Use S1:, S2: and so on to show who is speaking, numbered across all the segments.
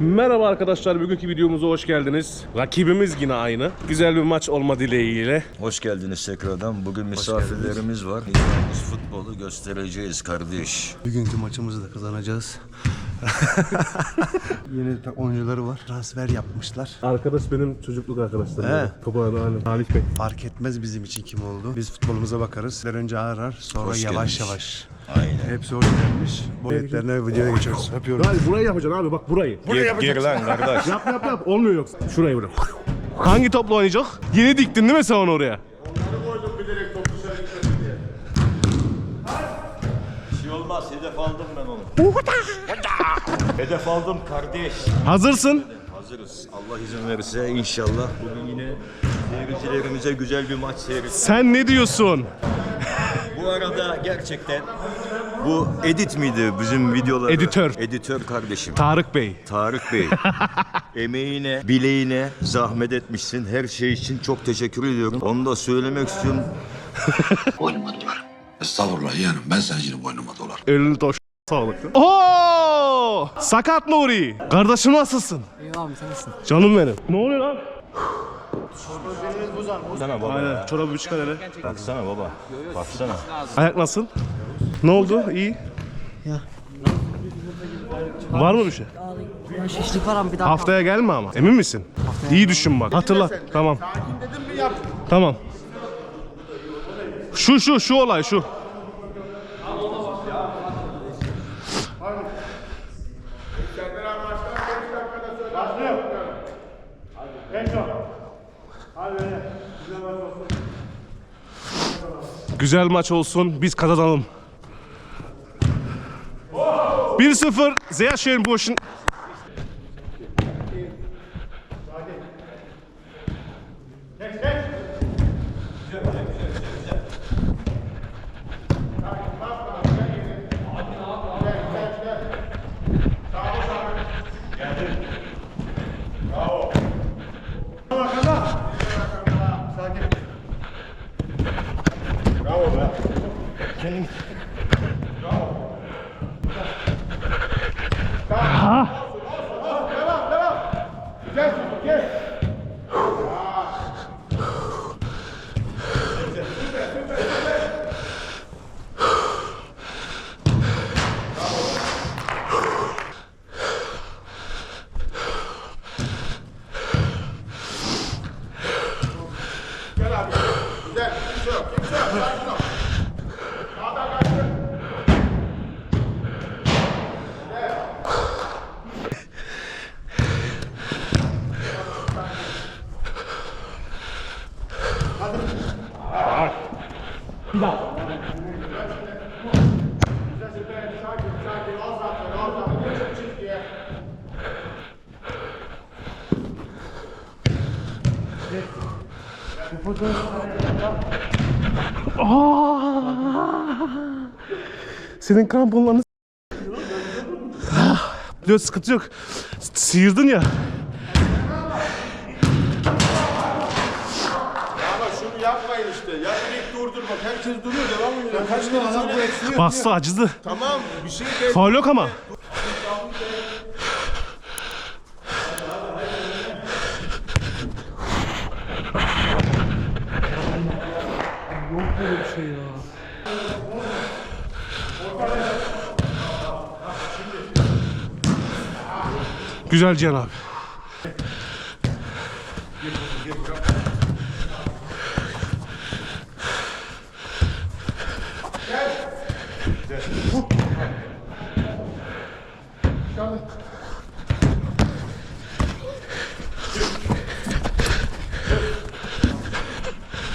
S1: Merhaba arkadaşlar, bugünkü videomuza hoş geldiniz. Rakibimiz yine aynı. Güzel bir maç olma dileğiyle.
S2: Hoş geldiniz tekrardan. Bugün misafirlerimiz var. Yiyeceğimiz futbolu göstereceğiz kardeş.
S3: Bugünkü maçımızı da kazanacağız. Yeni ta- oyuncuları var. Transfer yapmışlar.
S1: Arkadaş benim çocukluk arkadaşlarım.
S3: He.
S1: Toparlı aynen. Salih Bey.
S3: Fark etmez bizim için kim oldu. Biz futbolumuza bakarız. Sizler önce arar, sonra
S2: Hoş
S3: yavaş
S2: gelmiş.
S3: yavaş.
S2: Aynen.
S3: Hepsi hoş gelmiş. Bu niyetlerine videoya geçiyoruz. Öpüyorum.
S1: Hayır burayı yapacaksın abi bak burayı.
S2: Gir, gir lan kardeş.
S1: Yap yap yap. Olmuyor yoksa. Şurayı bırak. Hangi topla oynayacak? Yeni diktin değil mi sen onu oraya?
S2: Bir şey olmaz. Hedef aldım ben onu. Hedef aldım kardeş.
S1: Hazırsın.
S2: Hazırız. Allah izin verirse inşallah bugün yine seyircilerimize güzel bir maç seyredeceğiz.
S1: Sen ne diyorsun?
S2: Bu arada gerçekten bu edit miydi bizim videoları?
S1: Editör.
S2: Editör kardeşim.
S1: Tarık Bey.
S2: Tarık Bey, emeğine, bileğine zahmet etmişsin. Her şey için çok teşekkür ediyorum. Onu da söylemek istiyorum.
S4: Dolar. Estağfurullah yeğenim ben sen şimdi boynuma dolar.
S1: Elini toş sağlık. Oo! Sakat Nuri. Kardeşim nasılsın?
S5: İyi abi sen nasılsın?
S1: Canım benim. Ne oluyor lan?
S2: Baksana baba.
S1: Aynen. Çorabı bir çıkar hele.
S2: Baksana baba. Baksana.
S1: Ayak nasıl? Ne oldu? İyi. Var mı bir şey?
S5: Ya şişlik var ama bir daha
S1: Haftaya gelme ama. Emin misin? İyi düşün bak. Hatırla. Tamam. Tamam. Şu şu şu olay şu. Güzel maç olsun. Biz kazanalım. 1-0 Sehr schön Burschen. Senin kramponlarını Ah, Yok sıkıntı yok. Sıyırdın ya.
S6: Ama şunu yapmayın işte. Ya direkt durdur bak. Herkes duruyor. Devam ediyor. Kaç kere adam bu
S1: Bastı acıdı.
S6: Tamam bir şey değil.
S1: Faul yok ama. Güzel Cihan abi.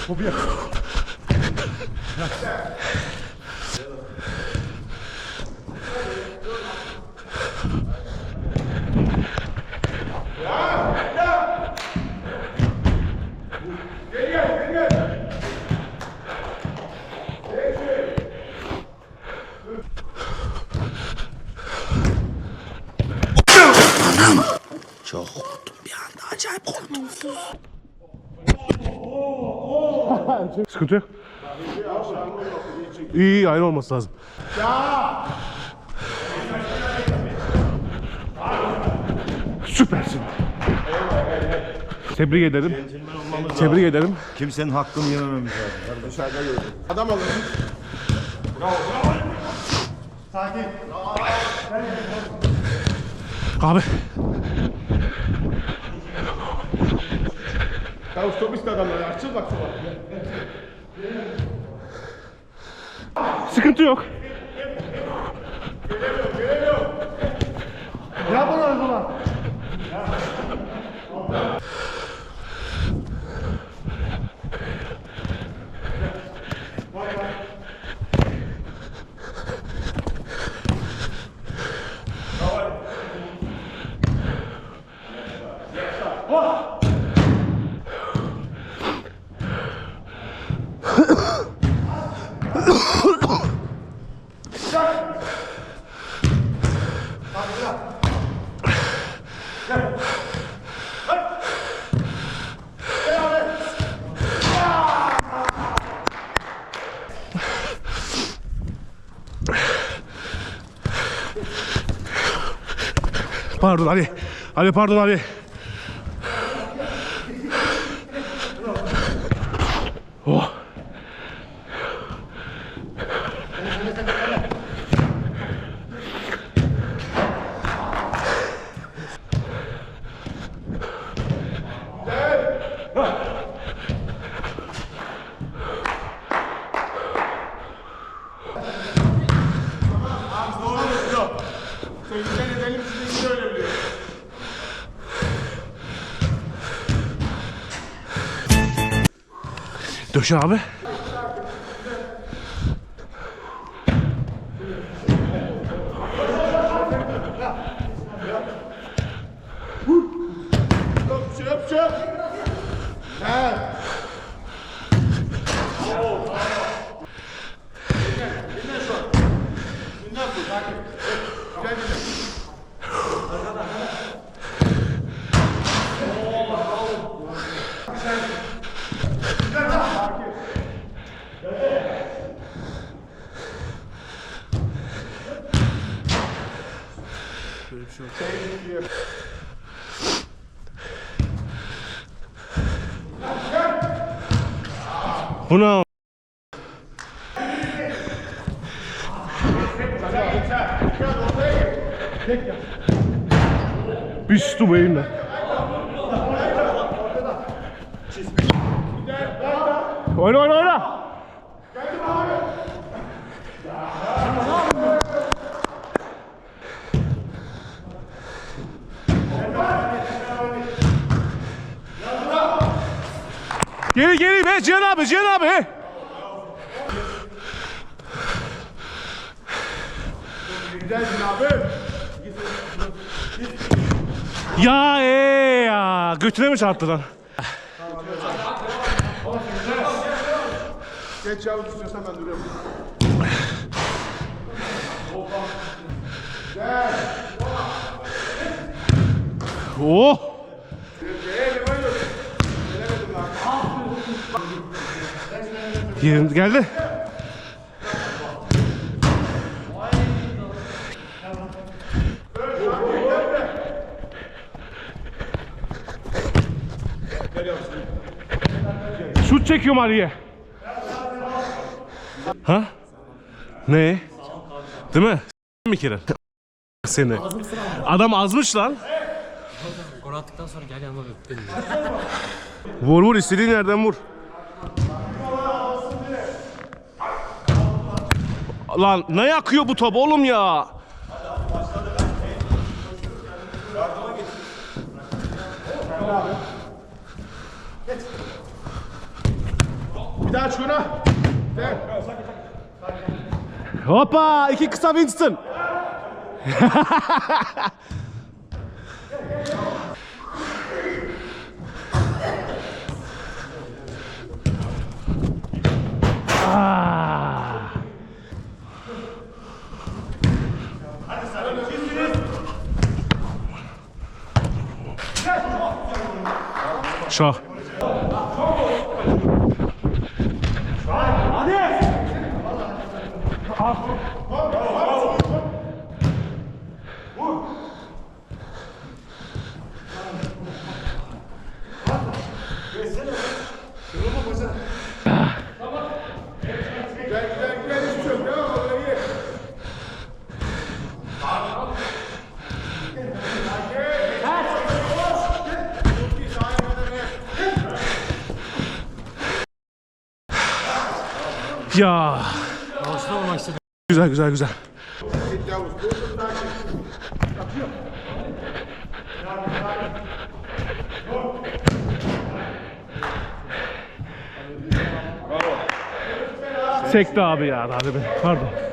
S1: Побег.
S4: Çok korktum bir anda acayip korktum.
S1: Sıkıntı yok. İyi iyi aynı olması lazım. Süpersin. Tebrik ederim. Tebrik ederim.
S2: Kimsenin hakkını yemememiz lazım.
S6: Adam alın.
S1: Abi
S6: Ya stop iste adamlar. Açıl bak şuna.
S1: sıkıntı yok. Pardon Ali. Ali pardon Ali. Döşe abi.
S6: Yok bir şey yok bir yok. He.
S1: Bu ne? Bir stu beyinle. Oyna oyna oyna. Geri geri be Cihan abi Cihan abi.
S6: Abi.
S1: Ya ee ya götüne mi çarptı lan?
S6: Geç yavuz istiyorsan ben duruyorum.
S1: Oh! Yerim geldi. Şut çekiyorum Ali'ye. Ha? Ne? Değil mi? Kere. Seni. Adam azmış lan.
S5: Gol attıktan sonra gel yanıma benim.
S1: Vur vur istediğin yerden vur. Lan ne yakıyor bu top oğlum ya?
S6: Bir daha şuna.
S1: Hoppa iki kısa Winston. Ah.
S5: Ciao.
S1: Güzel güzel güzel. Sekti abi ya abi. Pardon.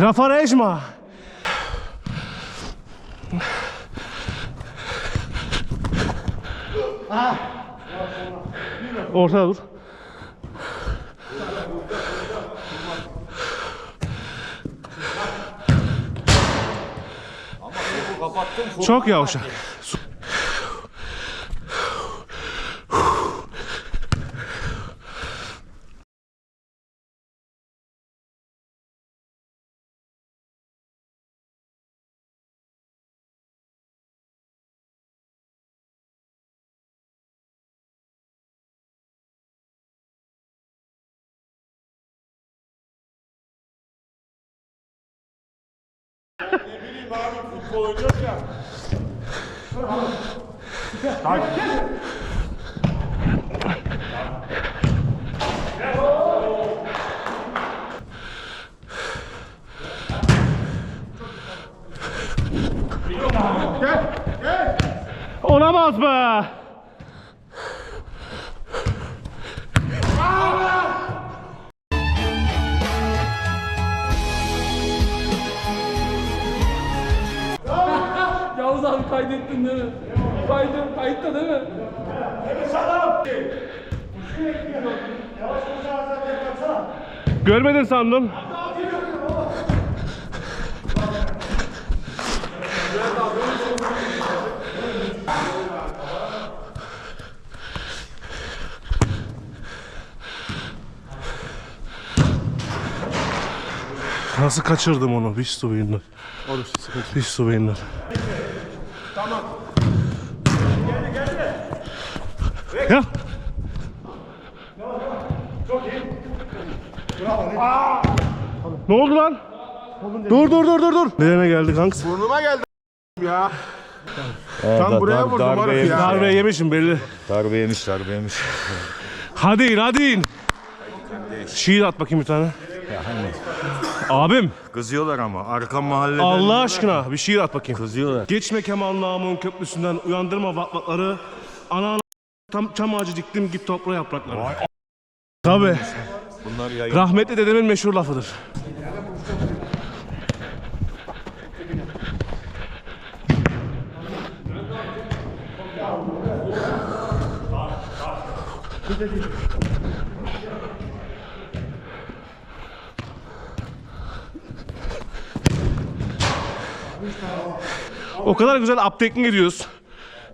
S1: Rafa Rejma. Ortada dur. Çok yavaşak.
S6: Ne bileyim abi futbol oynuyoruz ya.
S1: Olamaz be.
S5: Kaydettin değil mi? Kaydım, kayıtta değil mi?
S1: Görmedin sandım. Nasıl kaçırdım onu? Bir su beyinler. Bir su beyinler. Ya. Ne oldu lan? Dur dur dur dur dur. Nereye geldi kanks?
S6: Burnuma geldi ya. Tam buraya vurdum
S2: darbe yemiş.
S6: ya.
S1: Darbe yemişim belli.
S2: Darbe yemiş, darbe yemiş.
S1: Hadi in hadi in. Şiir at bakayım bir tane. Abim
S2: Kızıyorlar ama arka mahalleden.
S1: Allah aşkına bir şiir at bakayım.
S2: Kızıyorlar.
S1: Geçme Kemal namın köprüsünden uyandırma vatvatları. Ana tam çam ağacı diktim git topla yaprakları. Tabi.
S2: Bunlar yayın.
S1: Rahmetli dedemin meşhur lafıdır. O kadar güzel uptake'in gidiyoruz.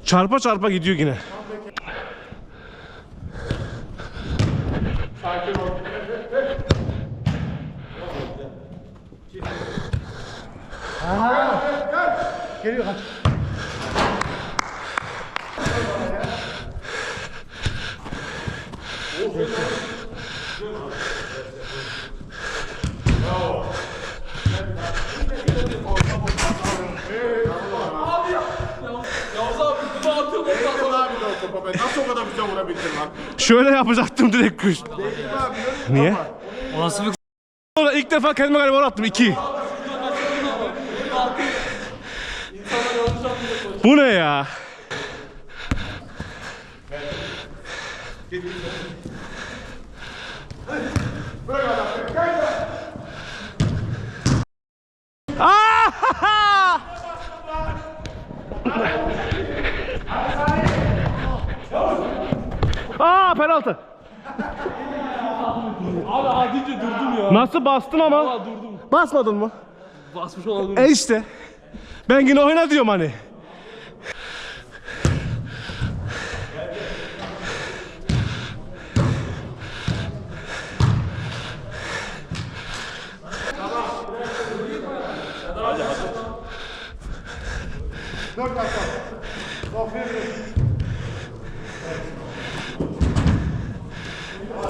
S1: Çarpa çarpa gidiyor yine. Şöyle yapacaktım direkt kuş. Niye?
S7: O nasıl bir
S1: Sonra ilk defa kendime galiba gol attım 2. Bu ne ya? Ah! Aa penaltı.
S5: Abi adince
S1: Nasıl bastın ama?
S5: Valla durdum.
S1: Basmadın mı?
S5: Basmış olabilir.
S1: E işte. Ben yine oyna diyorum hani.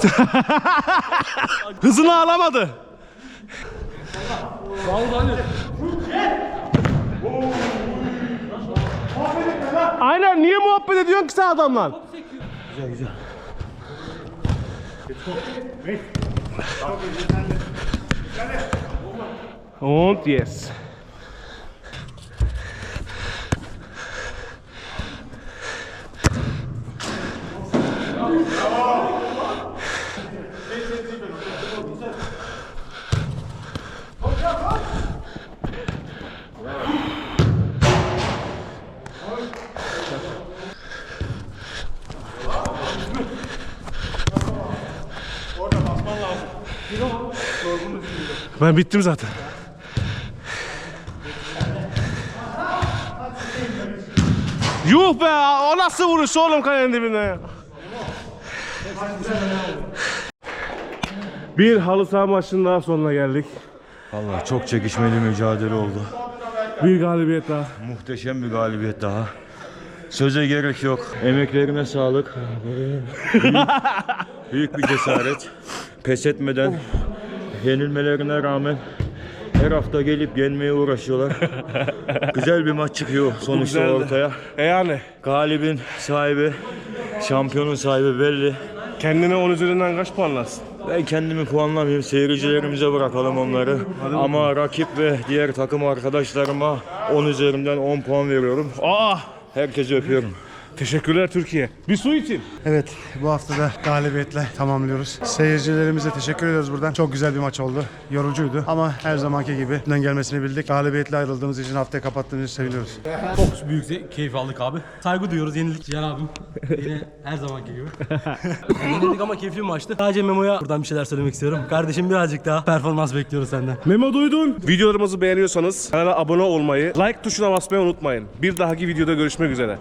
S1: Hızını alamadı. Aynen niye muhabbet ediyorsun ki sen adamla? Güzel güzel. Und yes. Ben bittim zaten. Yuh be o nasıl vuruş oğlum kalenin dibine ya. Bir halı saha maçının daha sonuna geldik.
S2: Vallahi çok çekişmeli mücadele oldu.
S1: Bir galibiyet daha.
S2: Muhteşem bir galibiyet daha. Söze gerek yok. Emeklerine sağlık. büyük, büyük bir cesaret. Pes etmeden yenilmelerine rağmen her hafta gelip yenmeye uğraşıyorlar. Güzel bir maç çıkıyor sonuçta
S1: Güzeldi.
S2: ortaya.
S1: E yani
S2: Galibin sahibi, şampiyonun sahibi belli.
S1: kendine 10 üzerinden kaç puanlarsın?
S2: Ben kendimi puanlamayayım, seyircilerimize bırakalım onları. Ama rakip ve diğer takım arkadaşlarıma 10 üzerinden 10 puan veriyorum.
S1: Aa!
S2: Herkese öpüyorum.
S1: Teşekkürler Türkiye. Bir su için.
S3: Evet bu hafta da galibiyetle tamamlıyoruz. Seyircilerimize teşekkür ediyoruz buradan. Çok güzel bir maç oldu. Yorucuydu ama her zamanki gibi bundan gelmesini bildik. Galibiyetle ayrıldığımız için haftaya kapattığımız için seviniyoruz.
S7: çok büyük keyif aldık abi. Saygı duyuyoruz yenildik Cihan abim. Yine her zamanki gibi. yenildik ama keyifli bir maçtı. Sadece Memo'ya buradan bir şeyler söylemek istiyorum. Kardeşim birazcık daha performans bekliyoruz senden.
S1: Memo duydun. Videolarımızı beğeniyorsanız kanala abone olmayı, like tuşuna basmayı unutmayın. Bir dahaki videoda görüşmek üzere.